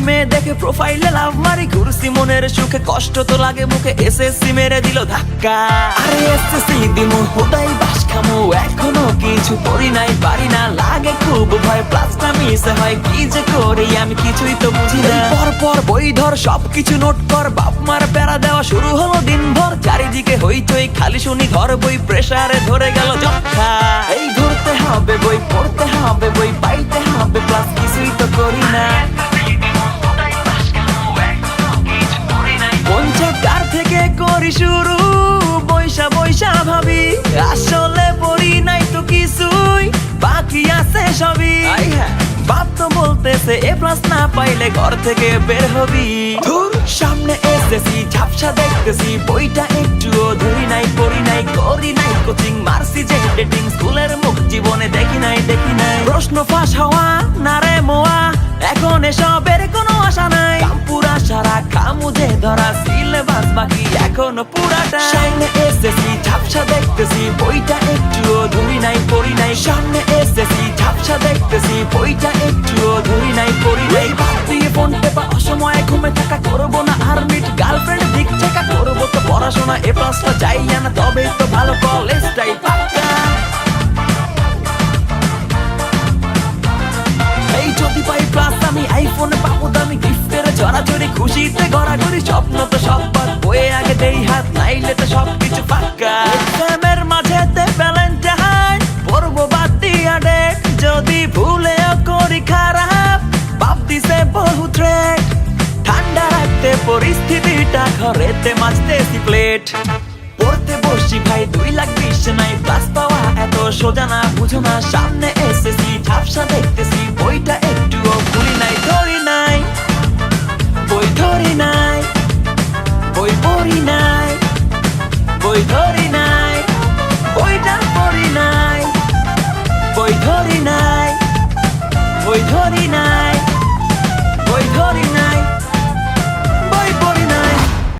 মেয়ে দেখে প্রোফাইলে সুখে, কষ্ট তো লাগে মুখে কি যে আমি কিছুই তো পর বই ধর, সবকিছু নোট কর, বাপ মার প্যারা দেওয়া শুরু হলো দিনভর। চারিদিকে হইচই, খালি শুনি ধর বই প্রেসারে ধরে গেল যক্ষা এই ধরতে হবে বই, পড়তে হবে বই হবে প্লাস কিছুই তো করি না পঞ্চকার থেকে করি শুরু বৈশা বৈশা ভাবি আসলে পড়ি নাই তো কিছুই বাকি আছে সবই বাপ তো বলতেছে এ প্লাস না পাইলে ঘর থেকে বের হবি ধুর সামনে এসেছি ঝাপসা দেখতেছি বইটা একটুও ধরি নাই পড়ি নাই করি নাই কোচিং মারছি যে ডেটিং স্কুলের মুখ জীবনে দেখি নাই দেখি নাই প্রশ্ন ফাঁস হওয়া, না রে মোয়া। এখন এসবের কোনো আশা নাই। পুরা সারা খামুজে ধরা, সিলেবাস বাকি এখনও পুরাটা। সামনে এসেছি ঝাপসা দেখতেছি, বইটা একটুও ধরি নাই, পড়ি নাই। সামনে এসেছি ঝাপসা দেখতেছি, বইটা একটুও ধরি নাই, পড়ি নাই। ভাবতিয়ে ফোন টেপা অসময়ে ঘুমে থাকা করব না, আর মিট গার্লফ্রেন্ড দিক চেকা করব তো পড়াশোনা এ প্লাসটা চাই না, তবেই তো ভালো কলেজটাই পাক্কা খুশিতে গড়াগড়ি স্বপ্ন তো সব বাদ। বয়ে আগে দেই হাত, নাইলে তো সব কিছু বাদ দিয়া ডেট যদি ভুলেও করি খারাপ বহু ঠান্ডা রাখতে পরিস্থিতিটা, ঘরেতে প্লেট পড়তে বসছি ভাই, দুই লাখ বিশ নাই পাওয়া এত সোজা না, বুঝো না, সামনে